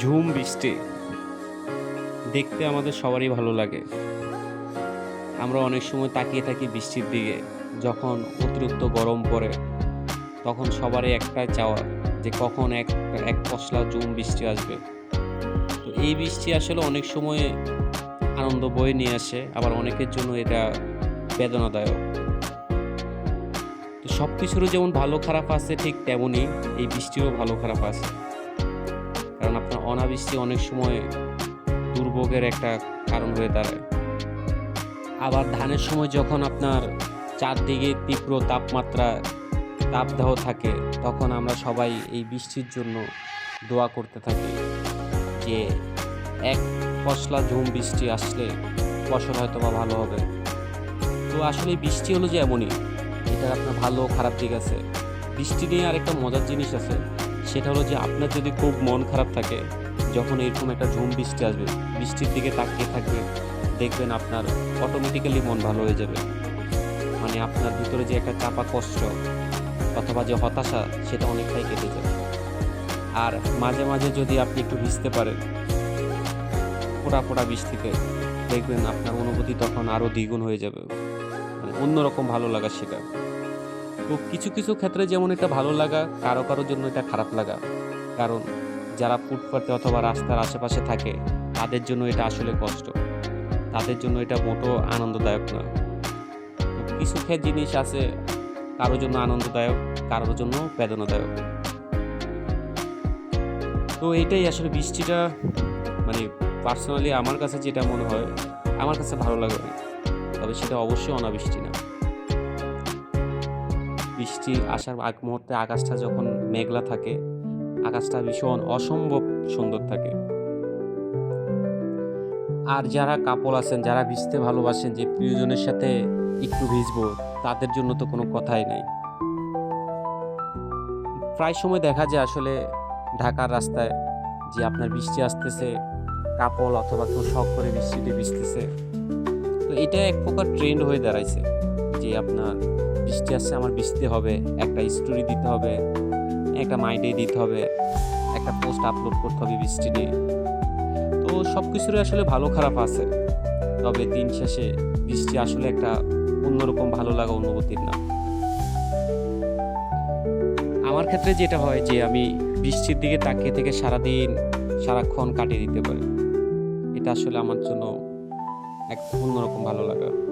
ঝুম বৃষ্টি। দেখতে আমাদের সবারই ভালো লাগে। আমরা অনেক সময় তাকিয়ে থাকি বৃষ্টির দিকে। যখন অতিরিক্ত গরম পড়ে, তখন সবারই একটাই চাওয়া যে কখন এক এক পশলা ঝুম বৃষ্টি আসবে। তো এই বৃষ্টি আসলে অনেক সময় আনন্দ বয়ে নিয়ে আসে, আবার অনেকের জন্য এটা বেদনাদায়ক। তো সব কিছুরও যেমন ভালো খারাপ আছে, ঠিক তেমনই এই বৃষ্টিরও ভালো খারাপ আছে। কারণ আপনার অনাবৃষ্টি অনেক সময় দুর্ভোগের একটা কারণ হয়ে দাঁড়ায়। আবার ধানের সময় যখন আপনার চারদিকে তীব্র তাপমাত্রা, তাপদাহ থাকে, তখন আমরা সবাই এই বৃষ্টির জন্য দোয়া করতে থাকি যে এক পশলা ঝুম বৃষ্টি আসলে ফসল হয়তো বা ভালো হবে। তো আসলে বৃষ্টি হলো যে এমনই এটা আপনার ভালো খারাপ দিক আছে। বৃষ্টি নিয়ে আরেকটা মজার জিনিস আছে। সেটা হলো যে আপনার যদি খুব মন খারাপ থাকে, যখন এরকম একটা ঝুম বৃষ্টি আসবে, বৃষ্টির দিকে তাকিয়ে থাকবে, দেখবেন আপনার অটোমেটিক্যালি মন ভালো হয়ে যাবে। মানে আপনার ভিতরে যে একটা চাপা কষ্ট অথবা যে হতাশা, সেটা অনেকটাই কেটে যাবে আর মাঝে মাঝে যদি আপনি একটু ভিজতে পারেন, ফোটা ফোটা বৃষ্টিতে, দেখবেন আপনার অনুভূতি তখন আরও দ্বিগুণ হয়ে যাবে। মানে অন্যরকম ভালো লাগা সেটা। তো কিছু কিছু ক্ষেত্রে যেমন এটা ভালো লাগা, কারও কারোর জন্য এটা খারাপ লাগা। কারণ যারা ফুটপাতে অথবা রাস্তার আশেপাশে থাকে, তাদের জন্য এটা আসলে কষ্ট। তাদের জন্য এটা মোটো আনন্দদায়ক না। কিছু ক্ষেত জিনিস আছে কারোর জন্য আনন্দদায়ক, কারোর জন্য বেদনাদায়ক। তো এইটাই আসলে বৃষ্টিটা মানে পার্সোনালি আমার কাছে যেটা মনে হয়, আমার কাছে ভালো লাগে। তবে সেটা অবশ্যই অনাবৃষ্টি না। বৃষ্টি আসার আগ মুহূর্তে আকাশটা যখন মেঘলা থাকে, আকাশটা ভীষণ অসম্ভব সুন্দর থাকে। আর যারা কাপড় আছেন, যারা ভিজতে ভালোবাসেন, যে প্রিয়জনের সাথে একটু ভিজবো, তাদের জন্য তো কোনো কথাই নাই। প্রায় সময় দেখা যায় আসলে ঢাকার রাস্তায় যে আপনার বৃষ্টি আসতেছে কাপড় অথবা কেউ শখ করে বৃষ্টিতে ভিজতেছে। তো এটা এক প্রকার ট্রেন্ড হয়ে দাঁড়াইছে যে আপনার বৃষ্টি আসছে, আমার বৃষ্টি হবে। একটা স্টোরি দিতে হবে, একটা মাইন্ডে দিতে হবে, একটা পোস্ট আপলোড করতে হবে বৃষ্টি নিয়ে। তো সব কিছুরই আসলে ভালো খারাপ আছে। তবে দিন শেষে বৃষ্টি আসলে একটা অন্যরকম ভালো লাগা অনুভূতির না। আমার ক্ষেত্রে যেটা হয় যে, আমি বৃষ্টির দিকে তাকিয়ে থেকে সারাদিন, সারাক্ষণ কাটিয়ে দিতে পারি। এটা আসলে আমার জন্য এক অন্যরকম ভালো লাগা।